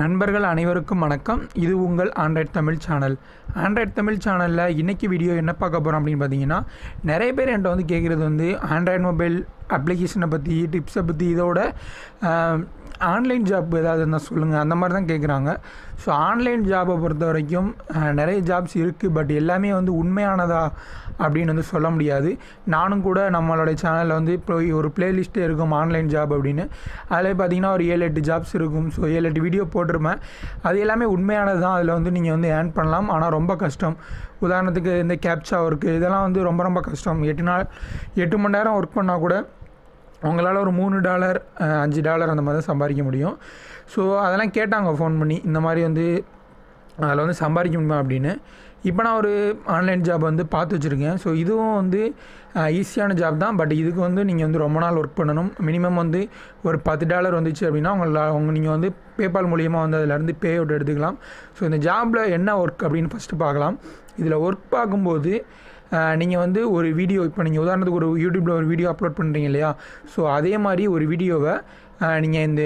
நண்பர்கள் அனைவருக்கும் வணக்கம். இது உங்கள் Android Tamil channel Android Tamil சேனலில் இன்றைக்கி வீடியோ என்ன பார்க்க போகிறோம் அப்படின்னு பார்த்தீங்கன்னா நிறைய பேர் என்கிட்ட வந்து கேட்குறது வந்து ஆண்ட்ராய்டு மொபைல் அப்ளிகேஷனை பற்றி டிப்ஸை பற்றி இதோட ஆன்லைன் ஜாப் ஏதாவது இருந்தால் சொல்லுங்கள் அந்த மாதிரி தான் கேட்குறாங்க ஸோ ஆன்லைன் ஜாபை பொறுத்த வரைக்கும் நிறைய ஜாப்ஸ் இருக்குது பட் எல்லாமே வந்து உண்மையானதா அப்படின்னு வந்து சொல்ல முடியாது. நானும் கூட நம்மளுடைய சேனலில் வந்து இப்போ ஒரு பிளேலிஸ்ட்டே இருக்கும் ஆன்லைன் ஜாப் அப்படின்னு. அதில் பார்த்தீங்கன்னா ஒரு ஏழு எட்டு ஜாப்ஸ் இருக்கும். ஸோ ஏழு எட்டு வீடியோ போட்டிருப்பேன். அது எல்லாமே உண்மையானது தான். அதில் வந்து நீங்கள் வந்து ஏர்ன் பண்ணலாம். ஆனால் ரொம்ப கஷ்டம். உதாரணத்துக்கு இந்த கேப்சா ஒர்க்கு இதெல்லாம் வந்து ரொம்ப ரொம்ப கஷ்டம். எட்டு நாள் எட்டு மணி நேரம் ஒர்க் பண்ணால் கூட உங்களால் ஒரு மூணு டாலர் அஞ்சு டாலர் அந்த மாதிரி தான் சம்பாதிக்க முடியும். ஸோ அதெல்லாம் கேட்டாங்க ஃபோன் பண்ணி. இந்த மாதிரி வந்து அதில் வந்து சம்பாதிக்க முடியுமா அப்படின்னு. இப்போ நான் ஒரு ஆன்லைன் ஜாப் வந்து பார்த்து வச்சுருக்கேன். ஸோ இதுவும் வந்து ஈஸியான ஜாப் தான். பட் இதுக்கு வந்து நீங்கள் வந்து ரொம்ப நாள் ஒர்க் பண்ணணும். மினிமம் வந்து ஒரு பத்து டாலர் வந்துச்சு அப்படின்னா உங்களை உங்கள் நீங்கள் வந்து பேபால் மூலியமாக வந்து அதிலேருந்து பே அவுட் எடுத்துக்கலாம். ஸோ இந்த ஜாபில் என்ன ஒர்க் அப்படின்னு ஃபஸ்ட்டு பார்க்கலாம். இதில் ஒர்க் பார்க்கும்போது நீங்கள் வந்து ஒரு வீடியோ இப்போ நீங்கள் உதாரணத்துக்கு ஒரு யூடியூப்பில் ஒரு வீடியோ அப்லோட் பண்ணுறீங்க இல்லையா? ஸோ அதே மாதிரி ஒரு வீடியோவை நீங்கள் இந்த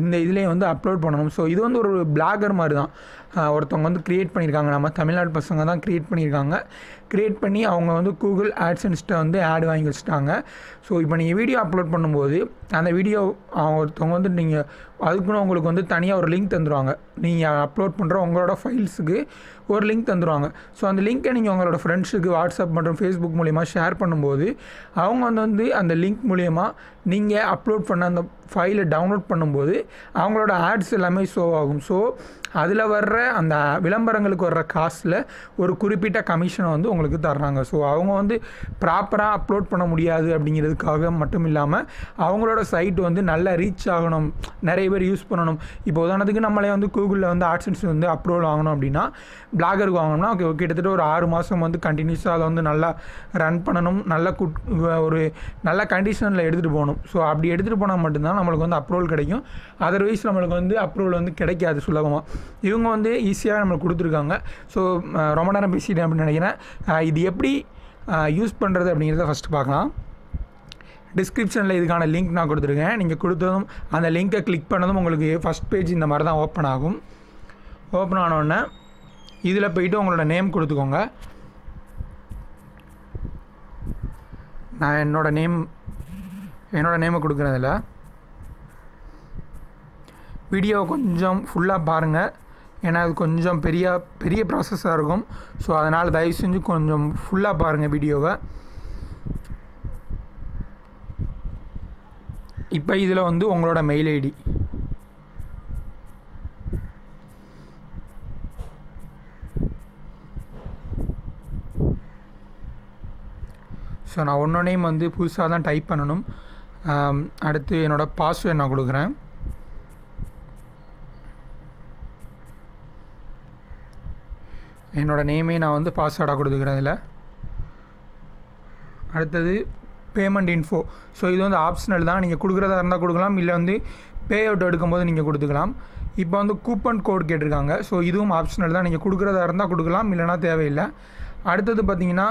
இந்த இதுலேயே வந்து அப்லோட் பண்ணணும். ஸோ இது வந்து ஒரு பிளாகர் மாதிரி தான். ஒருத்தவங்க வந்து க்ரியேட் பண்ணியிருக்காங்க. நம்ம தமிழ்நாடு பசங்க தான் க்ரியேட் பண்ணியிருக்காங்க. க்ரியேட் பண்ணி அவங்க வந்து கூகுள் ஆட்ஸன்ஸ்ட்டை வந்து ஆட் வாங்கி வச்சுட்டாங்க. ஸோ இப்போ நீங்கள் வீடியோ அப்லோட் பண்ணும்போது அந்த வீடியோ ஒருத்தவங்க வந்து நீங்கள் அதுக்குன்னு உங்களுக்கு வந்து தனியாக ஒரு லிங்க் தந்துடுவாங்க நீங்கள் அப்லோட் பண்ணுற உங்களோட ஃபைல்ஸுக்கு ஒரு லிங்க் தந்துடுவாங்க ஸோ அந்த லிங்க்கை நீங்கள் உங்களோட ஃப்ரெண்ட்ஸுக்கு வாட்ஸ்அப் மற்றும் ஃபேஸ்புக் மூலிமா ஷேர் பண்ணும்போது அவங்க வந்து வந்து அந்த லிங்க் மூலிமா நீங்கள் அப்லோட் பண்ண அந்த ஃபைலை டவுன்லோட் பண்ணும்போது அவங்களோட ஆட்ஸ் எல்லாமே ஷோ ஆகும். ஸோ அதில் வர்ற அந்த விளம்பரங்களுக்கு வர்ற காசில் ஒரு குறிப்பிட்ட கமிஷனை வந்து உங்களுக்கு தர்றாங்க. ஸோ அவங்க வந்து ப்ராப்பராக அப்லோட் பண்ண முடியாது அப்படிங்கிறதுக்காக மட்டும் இல்லாமல் அவங்களோட சைட் வந்து நல்லா ரீச் ஆகணும் நிறைய பேர் யூஸ் பண்ணணும். இப்போ உதாரணத்துக்கு நம்மளே வந்து கூகுளில் வந்து ஆட்ஸன்ஸ் வந்து அப்ரூவல் வாங்கணும் அப்படின்னா பிளாகருக்கு வாங்கணும்னா ஓகே கிட்டத்தட்ட ஒரு ஆறு மாதம் வந்து கண்டினியூஸாக அதை வந்து நல்லா ரன் பண்ணணும் நல்ல குட் ஒரு நல்ல கண்டிஷனில் எடுத்துகிட்டு போகணும். ஸோ அப்படி எடுத்துகிட்டு போனால் மட்டும்தான் நம்மளுக்கு வந்து அப்ரூவல் கிடைக்கும். அதர்வைஸ் நம்மளுக்கு வந்து அப்ரூவல் வந்து கிடைக்காது சுலபமாக இவங்க வந்து ஈஸியாக நம்மளுக்கு கொடுத்துருக்காங்க. ஸோ ரொம்ப நேரம் பேசிட்டேன் அப்படின்னு நினைக்கிறேன். இது எப்படி யூஸ் பண்ணுறது அப்படிங்கிறத ஃபஸ்ட்டு பார்க்கலாம். டிஸ்கிரிப்ஷனில் இதுக்கான லிங்க் நான் கொடுத்துருக்கேன். நீங்கள் கொடுத்ததும் அந்த லிங்க்கை கிளிக் பண்ணதும் உங்களுக்கு ஃபஸ்ட் பேஜ் இந்த மாதிரி தான் ஓப்பன் ஆகும். ஓப்பன் ஆனோடனே இதில் போயிட்டு உங்களோட நேம் கொடுத்துக்கோங்க. நான் என்னோட நேம் என்னோட நேமை கொடுக்குறதில்ல வீடியோ வீடியோவை கொஞ்சம் ஃபுல்லாக பாருங்கள் ஏன்னா அது கொஞ்சம் பெரிய பெரிய ப்ராசஸாக இருக்கும். ஸோ அதனால் தயவு செஞ்சு கொஞ்சம் ஃபுல்லாக பாருங்கள் வீடியோவை. இப்போ இதில் வந்து உங்களோட மெயில் ஐடி ஸோ நான் ஒன்றொன்னையும் வந்து புதுசாக தான் டைப் பண்ணணும். அடுத்து என்னோடய பாஸ்வேர்ட் நான் கொடுக்குறேன். என்னோடய நேமே நான் வந்து பாஸ்வேர்டாக கொடுத்துக்கிறேன் இதில். அடுத்தது பேமெண்ட் இன்ஃபோ ஸோ இது வந்து ஆப்ஷனல் தான். நீங்கள் கொடுக்குறதா இருந்தால் கொடுக்கலாம். இல்லை வந்து பே அவுட் எடுக்கும்போது நீங்கள் கொடுத்துக்கலாம். இப்போ வந்து கூப்பன் கோட் கேட்டிருக்காங்க. ஸோ இதுவும் ஆப்ஷனல் தான். நீங்கள் கொடுக்குறதா இருந்தால் கொடுக்கலாம். இல்லைனா தேவையில்லை. அடுத்தது பார்த்தீங்கன்னா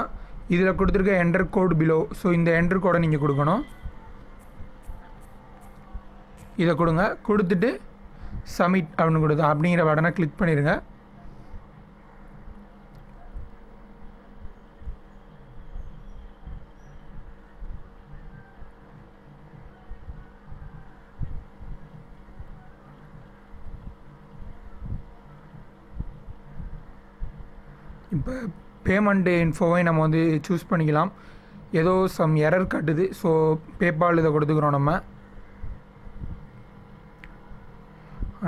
இதில் கொடுத்துருக்க என்டர் கோட் பிலோ ஸோ இந்த என்டர் கோடை நீங்கள் கொடுக்கணும். இதை கொடுங்க. கொடுத்துட்டு சப்மிட் அப்படின்னு கொடுத்து அப்படிங்கிற பட்டனை கிளிக் பண்ணிடுங்க இப்போ பேமெண்ட்டு இன்ஃபோவை நம்ம வந்து சூஸ் பண்ணிக்கலாம். ஏதோ சம் எரர் காட்டுது. ஸோ பேபால் இதை கொடுத்துக்கிறோம் நம்ம.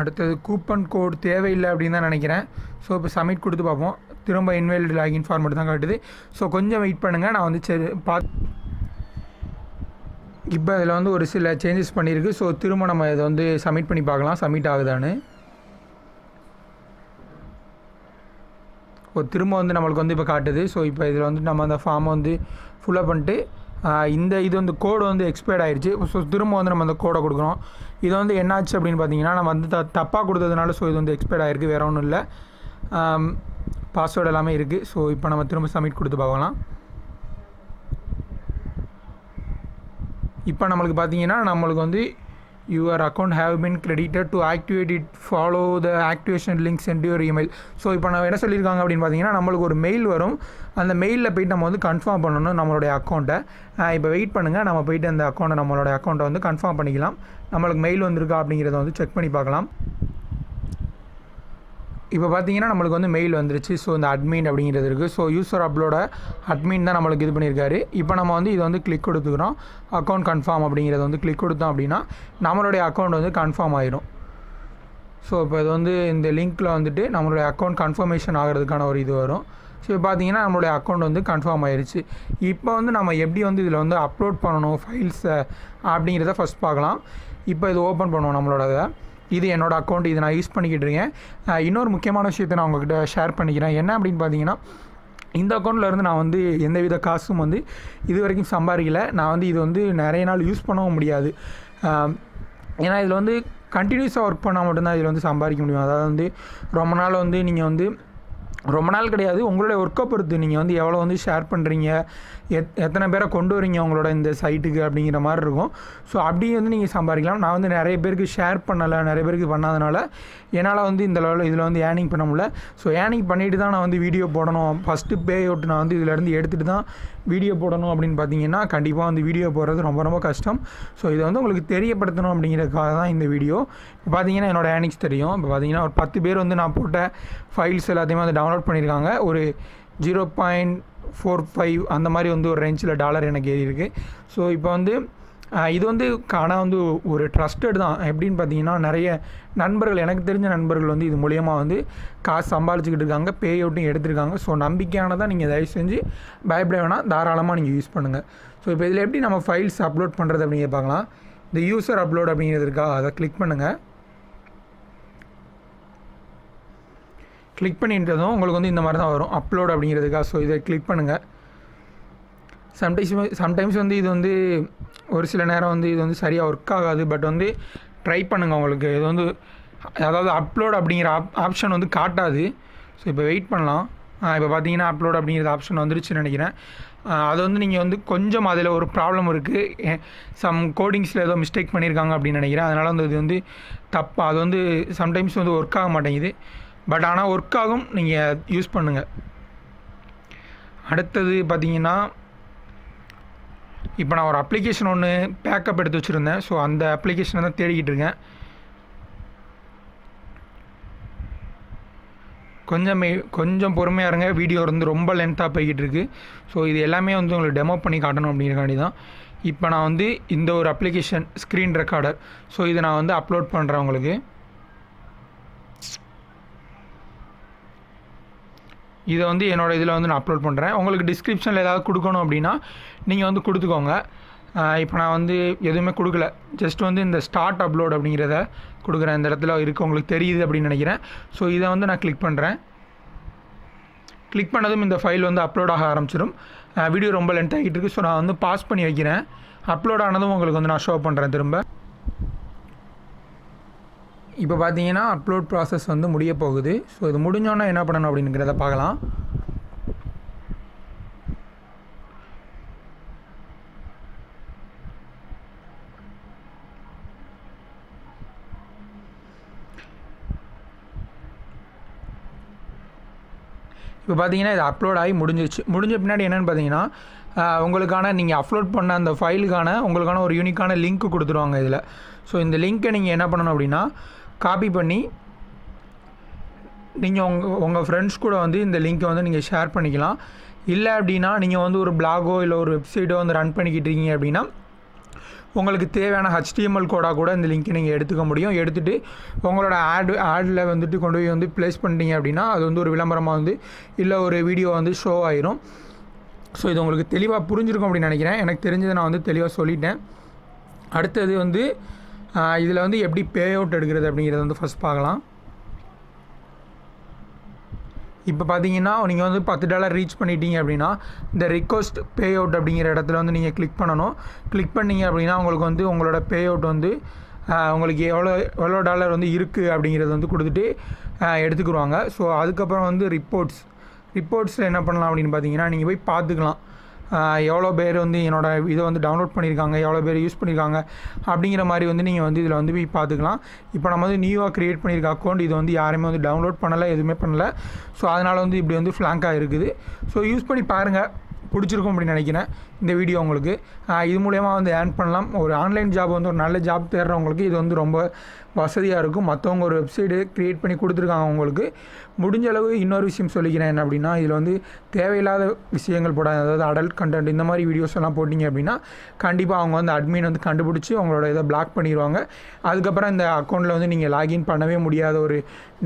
அடுத்தது கூப்பன் கோட் தேவையில்லை அப்படின்னு தான் நினைக்கிறேன். ஸோ இப்போ சப்மிட் கொடுத்து பார்ப்போம். திரும்ப இன்வெல்ட் லாகின் ஃபார்மேட் தான் காட்டுது. ஸோ கொஞ்சம் வெயிட் பண்ணுங்கள் நான் வந்து சரி பார்த்து இப்போ இதில் வந்து ஒரு சில சேஞ்சஸ் பண்ணியிருக்கு. ஸோ திரும்ப நம்ம இதை வந்து சப்மிட் பண்ணி பார்க்கலாம். சப்மிட் ஆகுதான்னு. இப்போ திரும்ப வந்து நம்மளுக்கு வந்து இப்போ காட்டுது. ஸோ இப்போ இதில் வந்து நம்ம அந்த ஃபார்மை வந்து ஃபுல்லாக பண்ணிட்டு இந்த இது வந்து கோடு வந்து எக்ஸ்பயர்ட் ஆகிடுச்சு ஸோ திரும்ப வந்து நம்ம அந்த கோடை கொடுக்குறோம். இது வந்து என்னாச்சு அப்படின்னு பார்த்தீங்கன்னா நம்ம வந்து த தப்பாக கொடுத்ததுனால ஸோ இது வந்து எக்ஸ்பயர்ட் ஆகிருக்கு வேறு ஒன்றும் இல்லை. பாஸ்வேர்டு எல்லாமே இருக்குது ஸோ இப்போ நம்ம திரும்ப சப்மிட் கொடுத்து பார்க்கலாம். இப்போ நம்மளுக்கு பார்த்தீங்கன்னா நம்மளுக்கு வந்து your account have been credited to activate it follow the activation link sent your email so இப்போ நான் என்ன சொல்லியிருக்காங்க அப்படின்னு பார்த்தீங்கன்னா நம்மளுக்கு ஒரு மெயில் வரும். அந்த மெயிலில் போயிட்டு நம்ம வந்து கன்ஃபார்ம் பண்ணணும் நம்மளுடைய அக்கௌண்ட்டை இப்போ வெயிட் பண்ணுங்கள் நம்ம போயிட்டு அந்த அக்கௌண்ட்டை நம்மளோட அக்கௌண்ட்டை வந்து கன்ஃபார்ம் பண்ணிக்கலாம். நம்மளுக்கு மெயில் வந்திருக்கா அப்படிங்கிறத வந்து செக் பண்ணி பார்க்கலாம். இப்போ பார்த்தீங்கன்னா நம்மளுக்கு வந்து மெயில் வந்துருச்சு. ஸோ இந்த அட்மின் அப்படிங்கிறது இருக்குது ஸோ யூசர் அப்லோட அட்மின் தான் நம்மளுக்கு இது பண்ணியிருக்காரு. இப்போ நம்ம வந்து இதை வந்து கிளிக் கொடுத்துக்கிறோம். அக்கௌண்ட் கன்ஃபார்ம் அப்படிங்கிறத வந்து கிளிக் கொடுத்தோம் அப்படின்னா நம்மளுடைய அக்கௌண்ட் வந்து கன்ஃபார்ம் ஆயிரும். ஸோ இப்போ இது வந்து இந்த லிங்க்கில் வந்துட்டு நம்மளுடைய அக்கௌண்ட் கன்ஃபர்மேஷன் ஆகிறதுக்கான ஒரு இது வரும். ஸோ இப்போ பார்த்தீங்கன்னா நம்மளுடைய அக்கௌண்ட் வந்து கன்ஃபார்ம் ஆயிடுச்சு இப்போ வந்து நம்ம எப்படி வந்து இதில் வந்து அப்லோட் பண்ணணும் ஃபைல்ஸை அப்படிங்கிறத ஃபஸ்ட் பார்க்கலாம். இப்போ இது ஓப்பன் பண்ணுவோம் நம்மளோட இது என்னோடய அக்கௌண்ட் இது நான் யூஸ் பண்ணிக்கிட்டு இருக்கேன். இன்னொரு முக்கியமான விஷயத்தை நான் உங்ககிட்ட ஷேர் பண்ணிக்கிறேன். என்ன அப்படின்னு பார்த்தீங்கன்னா இந்த அக்கௌண்ட்டில் இருந்து நான் வந்து எந்தவித காசும் வந்து இது வரைக்கும் சம்பாதிக்கல. நான் வந்து இது வந்து நிறைய நாள் யூஸ் பண்ணவும் முடியாது. ஏன்னா இதில் வந்து கண்டினியூஸாக ஒர்க் பண்ணால் மட்டும்தான் இதில் வந்து சம்பாதிக்க முடியும். அதாவது வந்து ரொம்ப நாள் வந்து நீங்கள் வந்து ரொம்ப நாள் கிடையாது. உங்களுடைய ஒர்க்கை பொறுத்து நீங்கள் வந்து எவ்வளோ வந்து ஷேர் பண்ணுறீங்க எத் எத்தனை பேரை கொண்டு வரீங்க உங்களோட இந்த சைட்டுக்கு அப்படிங்கிற மாதிரி இருக்கும். ஸோ அப்படி வந்து நீங்கள் சம்பாதிக்கலாம். நான் வந்து நிறைய பேருக்கு ஷேர் பண்ணலை. நிறைய பேருக்கு பண்ணாதனால என்னால் வந்து இந்த லெவலில் இதில் வந்து ஏர்னிங் பண்ண முடியல. ஸோ ஏர்னிங் பண்ணிட்டு தான் நான் வந்து வீடியோ போடணும். ஃபஸ்ட்டு பே அவுட் நான் வந்து இதிலேருந்து எடுத்துகிட்டு தான் வீடியோ போடணும் அப்படின்னு பார்த்தீங்கன்னா கண்டிப்பாக வந்து வீடியோ போடுறது ரொம்ப ரொம்ப கஷ்டம். ஸோ இதை வந்து உங்களுக்கு தெரியப்படுத்தணும் அப்படிங்கிறதுக்காக தான் இந்த வீடியோ இப்போ பார்த்தீங்கன்னா என்னோட ஏர்னிங்ஸ் தெரியும். இப்போ பார்த்தீங்கன்னா ஒரு பத்து பேர் வந்து நான் போட்ட ஃபைல்ஸ் எல்லாத்தையுமே வந்து டவுன்லோட் பண்ணியிருக்காங்க ஒரு ஜீரோ பாயிண்ட் ஃபோர் ஃபைவ் அந்த மாதிரி வந்து ஒரு ரேஞ்சில் டாலர் எனக்கு ஏறி இருக்குது ஸோ இப்போ வந்து இது வந்து ஆனால் வந்து ஒரு ட்ரஸ்டட் தான். எப்படின்னு பார்த்தீங்கன்னா நிறைய நண்பர்கள் எனக்கு தெரிஞ்ச நண்பர்கள் வந்து இது மூலியமாக வந்து காசு சம்பாதிச்சுக்கிட்டு இருக்காங்க பே அவுட்டும் எடுத்திருக்காங்க. ஸோ நம்பிக்கையானதாக நீங்கள் தயவு செஞ்சு பயப்பட வேணாம். தாராளமாக நீங்கள் யூஸ் பண்ணுங்கள் ஸோ இப்போ இதில் எப்படி நம்ம ஃபைல்ஸ் அப்லோட் பண்ணுறது அப்படிங்கிற பார்க்கலாம் இந்த யூசர் அப்லோட் அப்படிங்கிறது இருக்கா அதை கிளிக் பண்ணுங்கள் கிளிக் பண்ணிட்டதும் உங்களுக்கு வந்து இந்த மாதிரி தான் வரும். அப்லோட் அப்படிங்கிறதுக்காக. ஸோ இதை கிளிக் பண்ணுங்கள் சம்டைம்ஸ் சம்டைம்ஸ் வந்து இது வந்து ஒரு சில நேரம் வந்து இது வந்து சரியாக ஒர்க் ஆகாது. பட் வந்து ட்ரை பண்ணுங்கள் உங்களுக்கு. இது வந்து அதாவது அப்லோட் அப்படிங்கிற ஆப் ஆப்ஷன் வந்து காட்டாது. ஸோ இப்போ வெயிட் பண்ணலாம். இப்போ பார்த்தீங்கன்னா அப்லோட் அப்படிங்கிற ஆப்ஷன் வந்துருச்சுன்னு நினைக்கிறேன். அது வந்து நீங்கள் வந்து கொஞ்சம் அதில் ஒரு ப்ராப்ளம் இருக்குது சம் கோடிங்ஸில் ஏதோ மிஸ்டேக் பண்ணியிருக்காங்க அப்படின்னு நினைக்கிறேன். அதனால் வந்து இது வந்து தப்பு அது வந்து சம்டைம்ஸ் வந்து ஒர்க் ஆக மாட்டேங்குது. பட் ஆனால் ஒர்க் ஆகும் நீங்கள் யூஸ் பண்ணுங்கள் அடுத்தது பார்த்தீங்கன்னா இப்போ நான் ஒரு அப்ளிகேஷன் ஒன்று பேக்கப் எடுத்து வச்சுருந்தேன். ஸோ அந்த அப்ளிகேஷனை தான் தேடிக்கிட்டு இருக்கேன். கொஞ்சம் கொஞ்சம் பொறுமையாக இருங்க. வீடியோ வந்து ரொம்ப லென்த்தாக போய்கிட்டு இருக்குது ஸோ இது எல்லாமே வந்து உங்களுக்கு டெமோ பண்ணி காட்டணும் அப்படிங்கிறக்காண்டி தான் இப்போ நான் வந்து இந்த ஒரு அப்ளிகேஷன் ஸ்க்ரீன் ரெக்கார்டர் ஸோ இதை நான் வந்து அப்லோட் பண்ணுறேன் உங்களுக்கு. இதை வந்து என்னோட இதில் வந்து நான் அப்லோட் பண்ணுறேன் உங்களுக்கு டிஸ்கிரிப்ஷனில் ஏதாவது கொடுக்கணும் அப்படின்னா நீங்கள் வந்து கொடுத்துக்கோங்க. இப்போ நான் வந்து எதுவுமே கொடுக்கல. ஜஸ்ட் வந்து இந்த ஸ்டார்ட் அப்லோட் அப்படிங்கிறத கொடுக்குறேன். இந்த இடத்துல இருக்குது உங்களுக்கு தெரியுது அப்படின்னு நினைக்கிறேன். ஸோ இதை வந்து நான் கிளிக் பண்ணுறேன் கிளிக் பண்ணதும் இந்த ஃபைல் வந்து அப்லோட் ஆக ஆரம்பிச்சிடும். வீடியோ ரொம்ப லென்த் ஆகிட்டு இருக்கு. ஸோ நான் வந்து பாஸ் பண்ணி வைக்கிறேன். அப்லோட் ஆனதும் உங்களுக்கு வந்து நான் ஷோ பண்ணுறேன் திரும்ப. இப்போ பார்த்தீங்கன்னா அப்லோட் ப்ராசஸ் வந்து முடிய போகுது. ஸோ இது முடிஞ்சோன்னா என்ன பண்ணணும் அப்படிங்கிறத பார்க்கலாம். இப்போ பார்த்தீங்கன்னா இது அப்லோட் ஆகி முடிஞ்சிருச்சு. முடிஞ்ச பின்னாடி என்னென்னு பார்த்தீங்கன்னா உங்களுக்கான நீங்கள் அப்லோட் பண்ண அந்த ஃபைலுக்கான உங்களுக்கான ஒரு யூனிக்கான லிங்க் கொடுத்துருவாங்க இதில். ஸோ இந்த லிங்க்கை நீங்கள் என்ன பண்ணணும் அப்படின்னா காப்பி பண்ணி நீங்கள் உங்கள் உங்கள் ஃப்ரெண்ட்ஸ் கூட வந்து இந்த லிங்க்கை வந்து நீங்கள் ஷேர் பண்ணிக்கலாம். இல்லை அப்படின்னா நீங்கள் வந்து ஒரு பிளாகோ இல்லை ஒரு வெப்சைட்டோ வந்து ரன் பண்ணிக்கிட்டு இருக்கீங்க அப்படின்னா உங்களுக்கு தேவையான ஹெச்டிஎம்எல் கோடாக கூட இந்த லிங்க்கை நீங்கள் எடுத்துக்க முடியும். எடுத்துகிட்டு உங்களோட ஆட் ஆடில் வந்துட்டு கொண்டு போய் வந்து ப்ளேஸ் பண்ணிட்டீங்க அப்படின்னா அது வந்து ஒரு விளம்பரமாக வந்து இல்லை ஒரு வீடியோ வந்து ஷோ ஆயிரும். ஸோ இது உங்களுக்கு தெளிவாக புரிஞ்சிருக்கும் அப்படின்னு நினைக்கிறேன். எனக்கு தெரிஞ்சதை நான் வந்து தெளிவாக சொல்லிட்டேன். அடுத்தது வந்து இதில் வந்து எப்படி பே அவுட் எடுக்கிறது அப்படிங்கிறத வந்து ஃபஸ்ட் பார்க்கலாம். இப்போ பார்த்தீங்கன்னா நீங்கள் வந்து பத்து டாலர் ரீச் பண்ணிட்டீங்க அப்படின்னா இந்த ரிக்வஸ்ட் பே அவுட் அப்படிங்கிற இடத்துல வந்து நீங்கள் கிளிக் பண்ணணும். கிளிக் பண்ணீங்க அப்படின்னா உங்களுக்கு வந்து உங்களோட பே அவுட் வந்து உங்களுக்கு எவ்வளோ எவ்வளோ டாலர் வந்து இருக்குது அப்படிங்கிறத வந்து கொடுத்துட்டு எடுத்துக்கிடுவாங்க ஸோ அதுக்கப்புறம் வந்து ரிப்போர்ட்ஸ் ரிப்போர்ட்ஸில் என்ன பண்ணலாம் அப்படின்னு பார்த்தீங்கன்னா நீங்கள் போய் பார்த்துக்கலாம். எவ்வளோ பேர் வந்து என்னோடய இதை வந்து டவுன்லோட் பண்ணியிருக்காங்க எவ்வளோ பேர் யூஸ் பண்ணியிருக்காங்க அப்படிங்கிற மாதிரி வந்து நீங்கள் வந்து இதில் வந்து போய் பார்த்துக்கலாம். இப்போ நம்ம வந்து நியூவாக க்ரியேட் பண்ணியிருக்க அக்கௌண்ட் இது வந்து யாருமே வந்து டவுன்லோட் பண்ணலை எதுவுமே பண்ணலை. ஸோ அதனால் வந்து இப்படி வந்து ஃப்ளாங்காக இருக்குது. ஸோ யூஸ் பண்ணி பாருங்கள் பிடிச்சிருக்கும் அப்படின்னு நினைக்கிறேன் இந்த வீடியோ உங்களுக்கு. இது மூலயமா வந்து ஏர்ன் பண்ணலாம். ஒரு ஆன்லைன் ஜாப் வந்து ஒரு நல்ல ஜாப் தேடுறவங்களுக்கு இது வந்து ரொம்ப வசதியாக இருக்கும். மற்றவங்க ஒரு வெப்சைடு க்ரியேட் பண்ணி கொடுத்துருக்காங்க உங்களுக்கு. முடிஞ்ச அளவு இன்னொரு விஷயம் சொல்லிக்கிறேன் என்ன அப்படின்னா இதில் வந்து தேவையில்லாத விஷயங்கள் போடாது அதாவது அடல்ட் கண்டென்ட் இந்த மாதிரி வீடியோஸ் எல்லாம் போட்டிங்க அப்படின்னா கண்டிப்பாக அவங்க வந்து அட்மின் வந்து கண்டுபிடிச்சி அவங்களோட இதை பிளாக் பண்ணிடுவாங்க அதுக்கப்புறம் இந்த அக்கௌண்ட்டில் வந்து நீங்கள் லாகின் பண்ணவே முடியாத ஒரு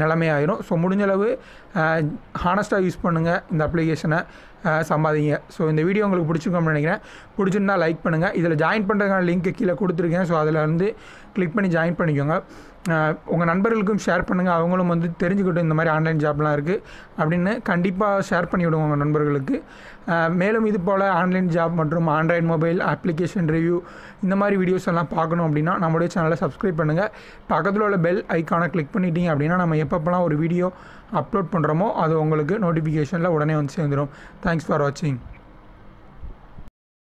நிலைமையாயிரும் ஸோ முடிஞ்சளவு ஹானஸ்ட்டாக யூஸ் பண்ணுங்கள் இந்த அப்ளிகேஷனை சம்பாதிங்க. ஸோ இந்த வீடியோ உங்களுக்கு பிடிச்சிருக்கோம்னு நினைக்கிறேன். பிடிச்சிருந்தா லைக் பண்ணுங்கள் இதில் ஜாயின் பண்ணுறதுக்கான லிங்க்கு கீழே கொடுத்துருக்கேன். ஸோ அதில் வந்து கிளிக் பண்ணி ஜாயின் பண்ணிக்கோங்க. உங்கள் நண்பர்களுக்கும் ஷேர் பண்ணுங்கள் அவங்களும் வந்து தெரிஞ்சுக்கிட்டும் இந்த மாதிரி ஆன்லைன் ஜாப்லாம் இருக்குது அப்படின்னு கண்டிப்பாக ஷேர் பண்ணி விடுவோம் உங்கள் நண்பர்களுக்கு. மேலும் இது போல் ஆன்லைன் ஜாப் மற்றும் ஆண்ட்ராய்டு மொபைல் அப்ளிகேஷன் ரிவ்யூ இந்த மாதிரி வீடியோஸ் எல்லாம் பார்க்கணும் அப்படின்னா நம்மளுடைய சேனலை சப்ஸ்கிரைப் பண்ணுங்கள் பக்கத்தில் உள்ள பெல் ஐக்கானை கிளிக் பண்ணிட்டீங்க அப்படின்னா நம்ம எப்பப்போலாம் ஒரு வீடியோ அப்லோட் பண்ணுறோமோ அது உங்களுக்கு நோட்டிஃபிகேஷனில் உடனே வந்து சேர்ந்துடும் தேங்க்ஸ் ஃபார் வாட்சிங்